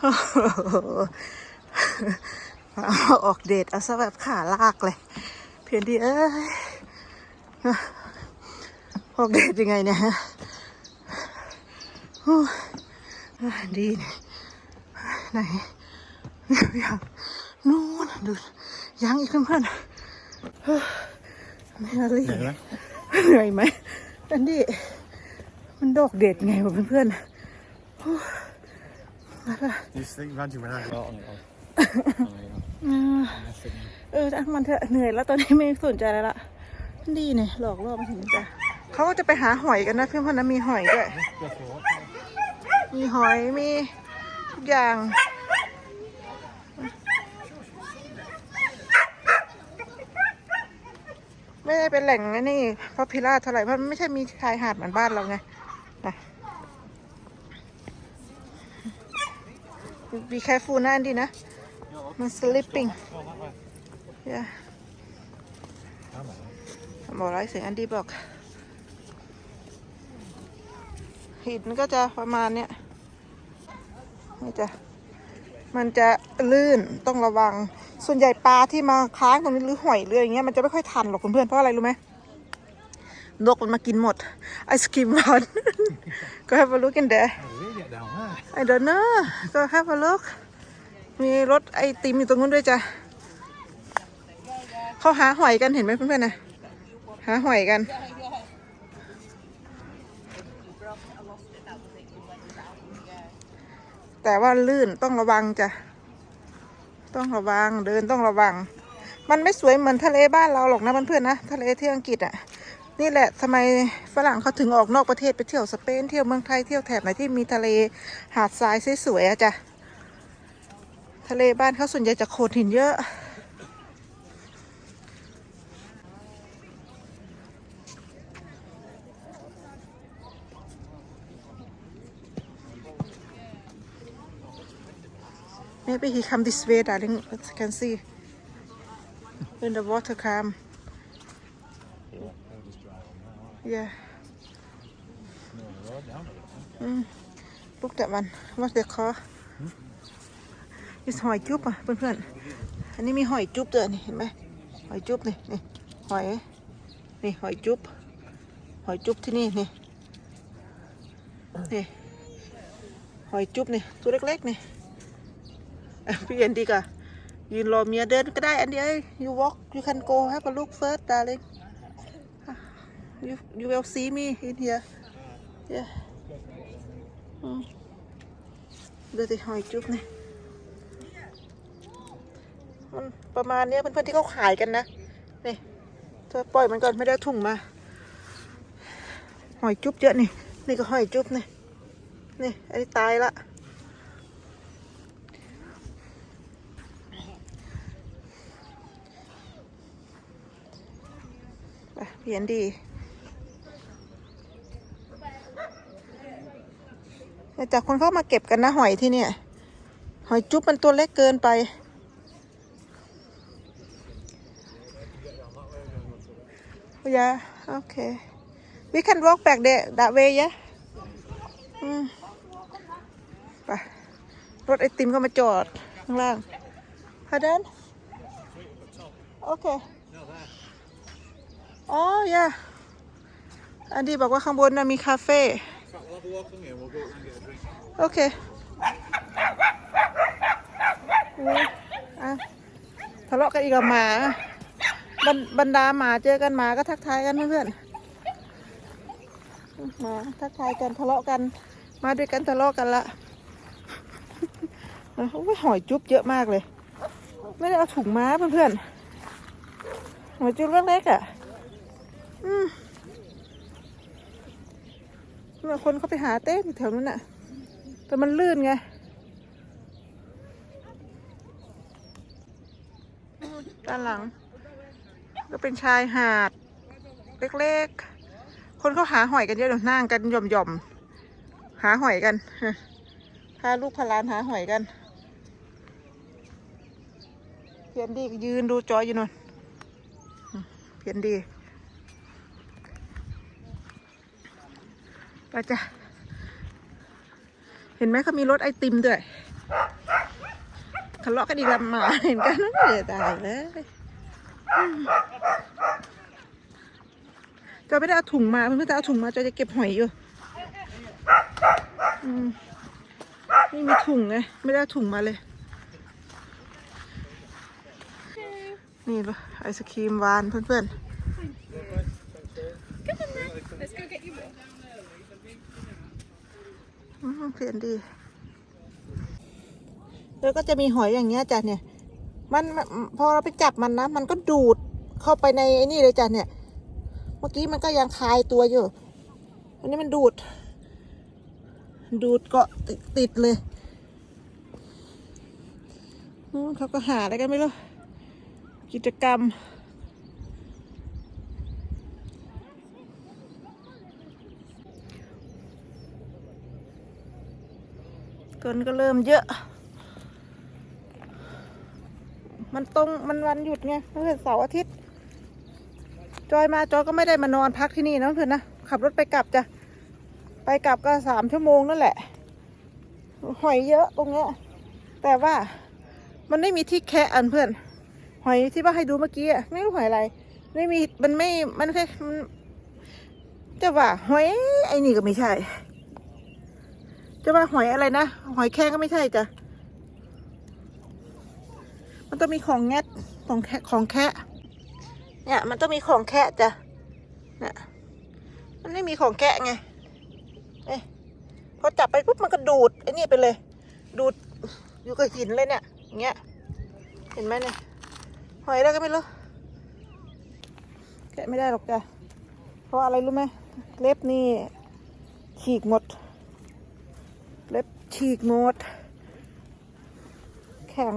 โอ้โหเอาออกเดทเอาซะแบบขาลากเลย เพียนดีเอ้ยออกเดทยังไงเนี่ยฮะโอ้ยดีนี่ไหนยังนู่นดูยังอีกเพื่อนๆเฮ้ยไม่น่ารีบเหนื่อยไหมเหนื่อยไหมอันนี้มันดอกเด็ดไงวะเพื่อนๆ โอ้ยอะไร You think Randy went out? Oh, oh. อ่าเออช่างมันเถอะเหนื่อยแล้วตอนนี้ไม่สนใจแล้วล่ะ ดีเนี่ยหลอกล่อมาถึงจ้ะเขาก็จะไปหาหอยกันนะเพื่อนๆนะมีหอยด้วยมีหอยมีทุกอย่าง ไม่ได้เป็นแหล่งไอ้นี่พอพิราเท่าไหร่เพราะมันไม่ใช่มีชายหาดเหมือนบ้านเราไงนะ be careful นะอันดีนะมัน slipping อย่าบอกไรเสียงอันดีบอก หินก็จะประมาณเนี้ยนี่จะมันจะลื่นต้องระวัง ส่วนใหญ่ปลาที่มาค้างตรงนี้หรือหอยเรืออย่างเงี้ยมันจะไม่ค่อยทันหรอกเพื่อนๆเพราะอะไรรู้ไหม นกมันมากินหมดไอศครีมร้อน ก็ have a look in there Really get down there. I don't know ก็ have a look มีรถไอติมอยู่ตรงนู้นด้วยจ้ะเขาหาหอยกันเห็นไหมเพื่อนๆนะหาหอยกัน แต่ว่าลื่นต้องระวังจ้ะต้องระวังเดินต้องระวัง มันไม่สวยเหมือนทะเลบ้านเราหรอกนะเพื่อนๆนะทะเลที่อังกฤษอะ นี่แหละทำไมฝรั่งเขาถึงออกนอกประเทศไปเที่ยวสเปนเที่ยวเมืองไทยเที่ยวแถบไหนที่มีทะเลหาดทรายสวยๆอะจ้ะทะเลบ้านเขาส่วนใหญ่จะโขดหินเยอะ Maybe he come this way, darling. Let's can see when the water come. Yeah. Mm. Look that one. What's the call? It's หอยจุ๊บอะเพื่อนๆ อันนี้มีหอยจุ๊บด้วยนี่เห็นไหมหอยจุ๊บนี่นี่หอยนี่หอยจุ๊บหอยจุ๊บที่นี่นี่นี่หอยจุ๊บนี่ตัวเล็กๆนี่พี่เอ็นดีกว่ายืนรอเมียเดินก็ได้อันเดียว you walk you can go have a look first darling you you will see me in here yeah อืมดูสิหอยจุ๊บนี่มันประมาณเนี้ยเพื่อนๆที่เขาขายกันนะนี่เธอปล่อยมันก่อนไม่ได้ถุงมา หอยจุ๊บเยอะนี่ นี่ก็หอยจุ๊บนี่นี่อันนี้ตายละไปเพียนดี แต่คนเข้ามาเก็บกันนะหอยที่เนี่ย หอยจุ๊บมันตัวเล็กเกินไป Yeah, okay. We can walk back there that way, yeah? ไปรถไอติมก็มาจอดข้างล่าง Pardon? Okay. อ๋อ yeah อันดีบอกว่าข้างบนนะมีคาเฟ่ I'll have a walk in here. we'll go and get a drink. โอเคอุ๊ยอะทะเลาะกันอีกกับหมาบรรบรรดาหมาเจอกันหมาก็ทักทายกันเพื่อนๆหมาทักทายกันทะเลาะกัน มาด้วยกันทะเลาะกันละโอ้ยหอยจุ๊บเยอะมากเลย ไม่ได้เอาถุงม้าเพื่อนๆหอยจุ๊บเล็กๆอะ อืม คนเขาไปหาเต้นอยู่แถวนั้นน่ะ แต่มันลื่นไงด้านหลัง ก็เป็นชายหาด เล็กๆ คนเขาหาหอยกันเยอะเดี๋ยวนั่งกันหย่อมๆ หาหอยกัน พาลูกพาลานหาหอยกันเพียนดียืนดูจอยอยู่นู่นเพียนดี ไปจ้ะเห็นไหมเขามีรถไอติมด้วยทะเลาะกันอีกแล้วหมาเห็นกันไม่ได้ตายเลยจอยไม่ได้เอาถุงมาเพื่อนๆเอาถุงมาจอยจะเก็บหอยอยู่อืมไม่มีถุงไงไม่ได้ถุงมาเลย นี่ไอศครีมหวานเพื่อนๆ Let's go get you more. อืม เปลี่ยนดี แล้วก็จะมีหอยอย่างเงี้ยจ้ะเนี่ย มันพอเราไปจับมันนะ มันก็ดูดเข้าไปในไอ้นี่เลยจ้ะเนี่ย เมื่อกี้มันก็ยังคลายตัวอยู่ อันนี้มันดูด ดูดเกาะติดติดเลยเขาก็หาอะไรกันไม่รู้กิจกรรม คนก็เริ่มเยอะ มันตรงมันวันหยุดไงเพื่อนเสาร์อาทิตย์ จอยมาจอยก็ไม่ได้มานอนพักที่นี่นะเพื่อนนะ ขับรถไปกลับจ้ะ ไปกลับก็สามชั่วโมงนั่นแหละ หอยเยอะตรงเนี้ย แต่ว่ามันไม่มีที่แคะอันเพื่อน หอยที่ว่าให้ดูเมื่อกี้อะไม่รู้หอยอะไร ไม่มีมันไม่ มันแค่จะว่าหอยไอ้นี่ก็ไม่ใช่ จะว่าหอยอะไรนะ หอยแครงก็ไม่ใช่จ้ะ มันต้องมีของแงะของแคะของแคะเนี่ย มันต้องมีของแคะจ้ะเนี่ยมันไม่มีของแคะไงเอ๊ะพอจับไปปุ๊บมันก็ดูดไอ้นี่ไปเลย ดูดอยู่กับหินเลยเนี่ยอย่างเงี้ย เห็นไหมเนี่ย หอยอะไรก็ไม่รู้ แกะไม่ได้หรอกจ้ะ เพราะอะไรรู้ไหมเล็บนี่ฉีกหมด ฉีกหมด แข็ง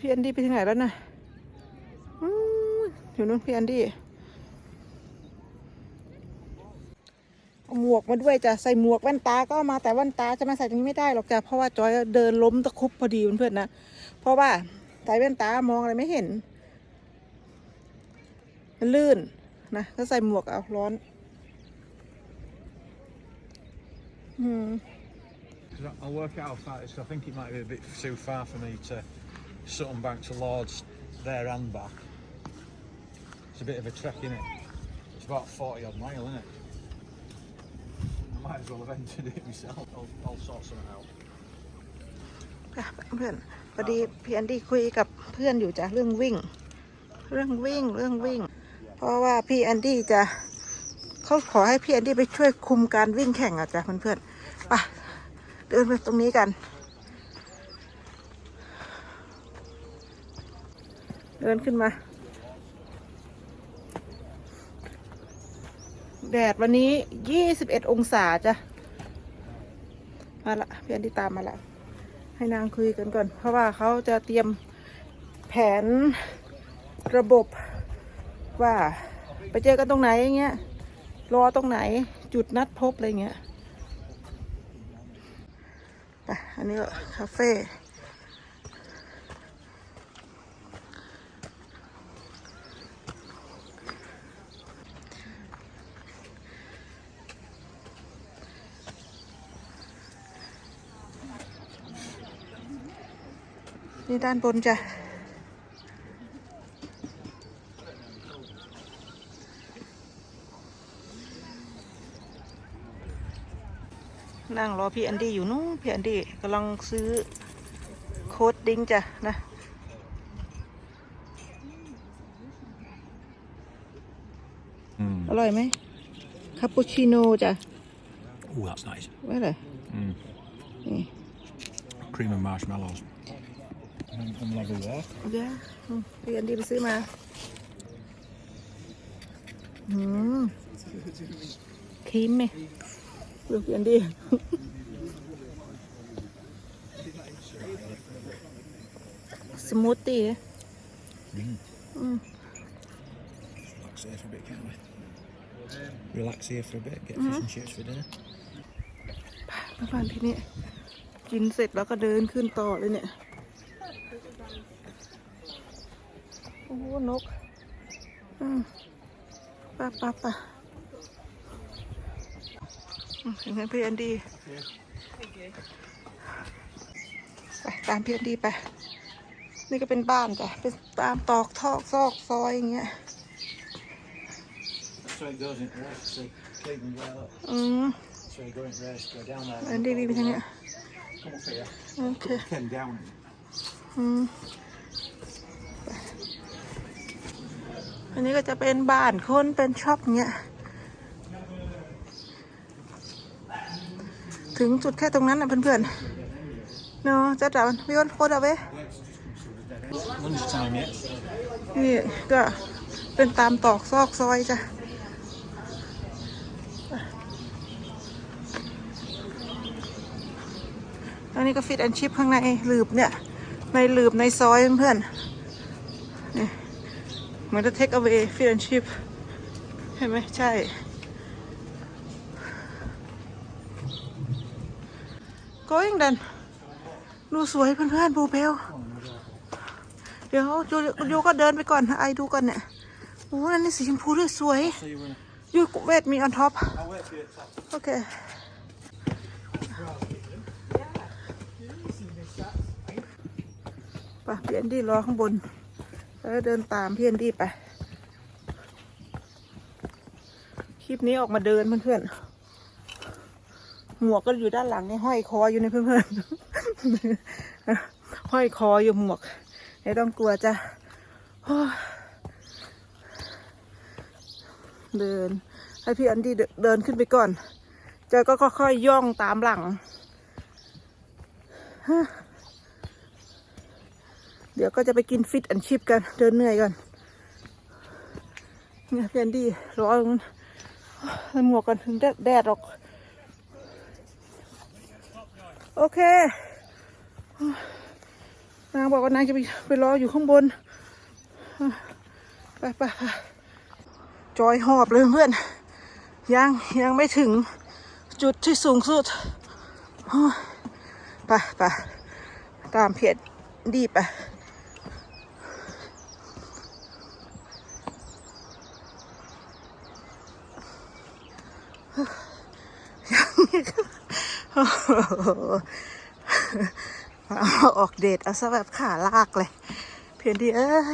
พี่แอนดี้ไปที่ไหนแล้วนะอืมอยู่นู้นพี่แอนดี้เอาหมวกมาด้วยจ้ะใส่หมวกแว่นตาก็มาแต่แว่นตาจะมาใส่ตรงนี้ไม่ได้หรอกจ้ะเพราะว่าจอยเดินล้มตะคุบพอดีเพื่อนๆนะเพราะว่าใส่แว่นตามองอะไรไม่เห็น มันลื่นนะก็ใส่หมวกเอาร้อน อืม 'Cause I'll work out if that is. I think it might be a bit too far for me to Sutton back to Lords there and back. It's a bit of a trek, is it? It's about 40 odd mile, isn't it? I might as well have entered it myself. I'll, I'll sort something out. ค่ะเพื่อนพอดีพี่แอนดี้คุยกับเพื่อนอยู่จ้ะเรื่องวิ่ง เรื่องวิ่งเรื่องวิ่ง เพราะว่าพี่แอนดี้จะ เขาขอให้พี่แอนดี้ไปช่วยคุมการวิ่งแข่งอะจ้ะเพื่อนๆไปเดินไปตรงนี้กัน เดินขึ้นมา แดดวันนี้ยี่สิบเอ็ดองศาจ้ะ มาละพี่แอนดี้ตามมาละ ให้นางคุยกันก่อน เพราะว่าเขาจะเตรียมแผนระบบว่าไปเจอกันตรงไหนอย่างเงี้ย รอตรงไหนจุดนัดพบอะไรเงี้ยไปอันนี้ก็คาเฟ่นี่ด้านบนจ้ะ นั่งรอพี่แอนดี้อยู่นู้นพี่แอนดี้กำลังซื้อโค้ดดิ้งจ้ะนะอร่อยไหมคาปูชิโน่จ้ะ Oh, that's nice. ไม่เลย Mm. นี่ Cream and marshmallows. I'm, I'm lovely there. เดี๋ยวอืมพี่แอนดี้ ไปซื้อมาอืมครีมไหมดูพี่แอนดี้สมูทตี้ Mm. Mm. Relax here for a bit, can't we? Relax here for a bit, get fish and chips for dinner. แล้วผ่านที่นี่กินเสร็จแล้วก็เดินขึ้นต่อเลยเนี่ย โอ้โหนก อืมไป่ะป่ะป่ะ อืมเห็นไหมพี่แอนดี้ไปตามเพียนดีไป นี่ก็เป็นบ้านจ้ะเป็นตามตอกทอกซอกซอยอย่างเงี้ย That's where it goes into rest. See, Cleveland well up. อืม That's where you go into rest. Go down there. อันดีวีไปทางเนี้ย Come up here. โอเค Came down. อืมอันนี้ก็จะเป็นบ้านคนเป็นช็อปเงี้ย ถึงจุดแค่ตรงนั้นนะเพื่อนๆเนาะจะจับวิวันโคตรเอาไว้นี่ก็เป็นตามตอกซอกซอยจ้ะอันนี้ก็ฟิตแอนชิพข้างในหลืบเนี่ย ในหลืบในซอยเพื่อนๆนี่เหมือนจะเทคเอาไว้ฟิตแอนชิพเห็นไหมใช่ going then ดูสวยเพื่อนๆบูเบลเดี๋ยวโยูยูก็เดินไปก่อนไอดูก่อนเนี่ยโอ้นั่นนี่สีชมพูด้วยสวยยูเวทมีออนท็อปโอเคไปพี่แอนดี้รอข้างบน แล้วเดินตามพี่แอนดี้ไป คลิปนี้ออกมาเดินเพื่อนๆ หมวกก็อยู่ด้านหลังนี่ห้อยคออยู่ในเพื่อนๆห้อยคออยู่หมวกไม่ต้องกลัวจ้ะเดิน ให้พี่แอนดี้เดินขึ้นไปก่อนเจอก็ค่อยๆย่องตามหลัง เดี๋ยวก็จะไปกินฟิตแอนชิพกัน เดินเหนื่อยก่อนเนี่ยพี่แอนดี้รอนใส่หมวกกันถึงแดดหรอก โอเคนางบอกว่านางจะไปไปรออยู่ข้างบน ไปไปไปจอยหอบเลยเพื่อน ยังยังไม่ถึงจุดที่สูงสุด ไปไปตามเพียรดีไปโอ้โห เอาออกเดทเอาซะแบบขาลากเลย เพียรดีเอ้ย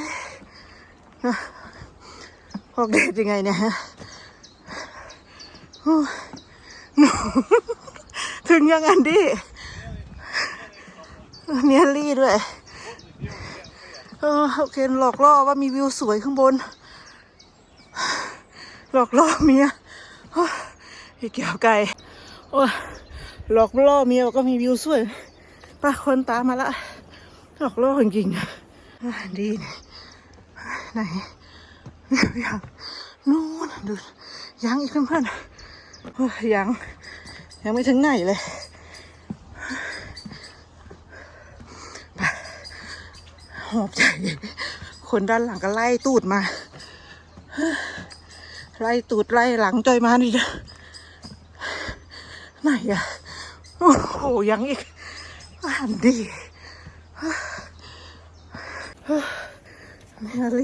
ออกเดทยังไงเนี่ยหนูถึงยังอันดี้เนียลี่ด้วยเออโอเคหลอกล่อว่ามีวิวสวยข้างบน หลอกล่อเมียอ้ยไอเกี่ยวไก่โอ้ย หลอกล่อเมียก็มีวิวสวยป้าคนตามมาละหลอกล่อจริงๆอะดีนี่ไหนยังนู่นดูยังอีกเพื่อนๆยังยังไม่ถึงไหนเลยไปหอบใจคนด้านหลังก็ไล่ตูดมา ไล่ตูดไล่หลังจอยมาดิจ้ะไหนอะ โอ้โหยังอีกอ่านดีนี่อะไร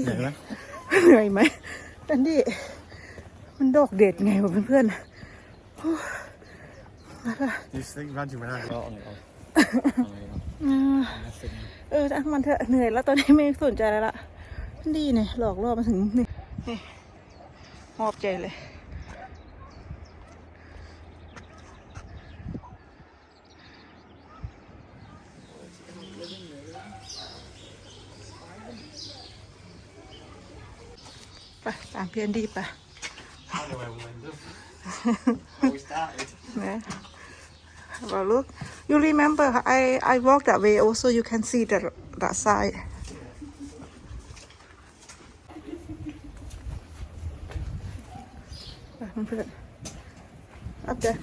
เหนื่อยไหมอันดี้มันดอกเด็ดไงวะเพื่อนๆ Just think, imagine when I got on it all. อืมเออช่างมันเถอะเหนื่อยแล้วตอนนี้ไม่สนใจแล้วล่ะดีเนี่ยหลอกล่อมาถึงนี่นี่มอบใจเลย ไปตามเพียนดีไป I know where we'll end up. Where we started. นะ Well, look, you remember I I walk that way also you can see that that side ไปเพื่อนๆ up there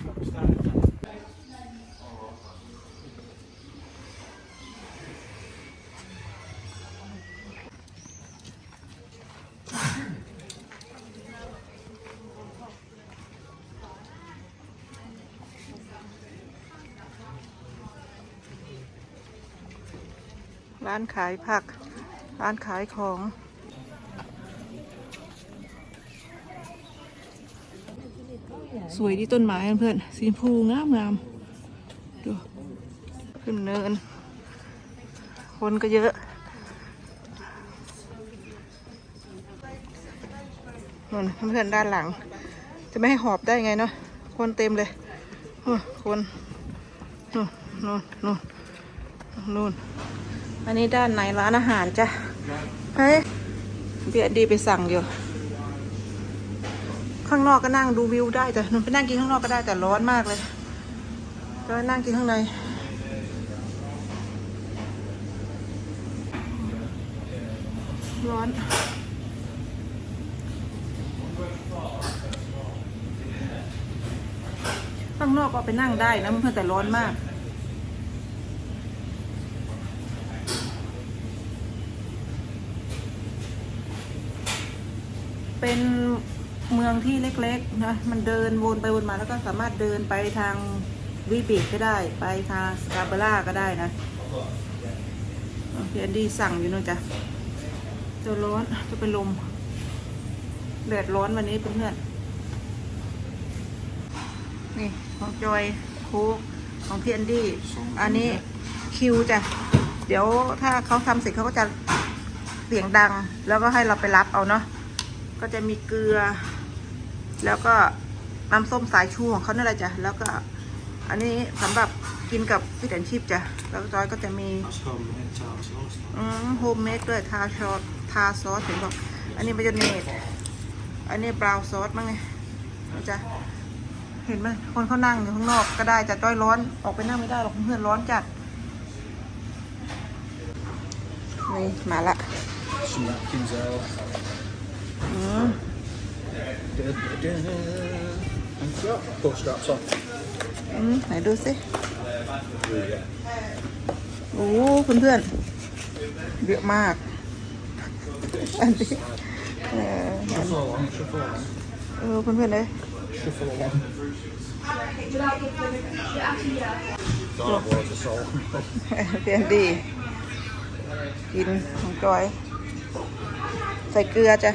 ร้านขายผัก ร้านขายของ สวยดีต้นไม้เพื่อนสีชมพูงามงามดูขึ้นเนิน คนก็เยอะนู่นเพื่อนด้านหลัง จะไม่ให้หอบได้ไงเนาะคนเต็มเลยคนนู่นนู่นนู่นนู่น อันนี้ด้านไหนร้านอาหารจ้ะเฮ้ยเบียดดีไปสั่งอยู่ ข้างนอกก็นั่งดูวิวได้แต่หนูไปนั่งกินข้างนอกก็ได้แต่ร้อนมากเลยก็นั่งกินข้างในร้อนข้างนอกก็ไปนั่งได้นะเพื่อนแต่ร้อนมาก เป็นเมืองที่เล็กๆนะมันเดินวนไปวนมาแล้วก็สามารถเดินไปทางวีบีก็ได้ ไปทางสกาเบล่าก็ได้นะพี่แอนดี้สั่งอยู่นู่นจ้ะจะร้อนจะเป็นลมแดดร้อนวันนี้เพื่อนๆนี่ของจอยโค้กของพี่แอนดี้อันนี้คิวจ้ะเดี๋ยวถ้าเขาทำเสร็จเขาก็จะเสียงดัง แล้วก็ให้เราไปรับเอาเนาะ ก็จะมีเกลือ แล้วก็น้ำส้มสายชูของเขานั่นแหละจ้ะแล้วก็อันนี้สำหรับกินกับฟิตแอนชิพจ้ะแล้วจอยก็จะมีอืมโฮมเมดด้วยทาซอสทาซอสเห็นบอกอันนี้มายองเนสอันนี้บราวน์ซอสมั้งไงนะจ๊ะเห็นไหมคนเขานั่งอยู่ข้างนอกก็ได้จ้ะจ้อยร้อนออกไปนั่งไม่ได้หรอกเพื่อนร้อนจัดนี่มาละ And got book straps on. อืมไหนดูสิ โอ้เพื่อนเพื่อนๆเยอะมาก อันนี้เออ Shuffle along, shuffle along. เออเพื่อนเพื่อนๆเลย Shuffle along. Don't have loads of salt. เปลี่ยนดี กินของจอย ใส่เกลือจ้ะ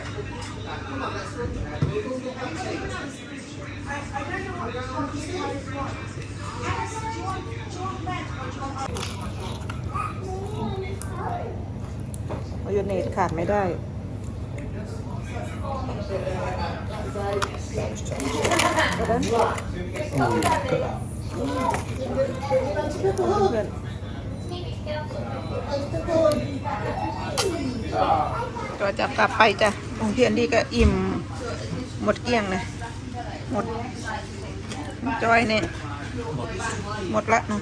มายองเนสขาดไม่ได้ก็จะกลับไปจ้ะ ของพี่อันดี้ก็อิ่มหมดเกลี้ยงเลยหมดจอยเนี่ยหมดละเนาะ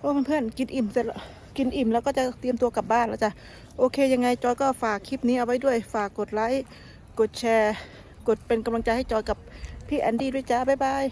โอ้เพื่อนๆกินอิ่มเสร็จแล้วกินอิ่มแล้วก็จะเตรียมตัวกลับบ้านแล้วจ้ะโอเคยังไงจอยก็ฝากคลิปนี้เอาไว้ด้วยฝากกดไลค์กดแชร์ กดเป็นกำลังใจให้จอยกับพี่แอนดี้ด้วยจ้าบ๊ายบาย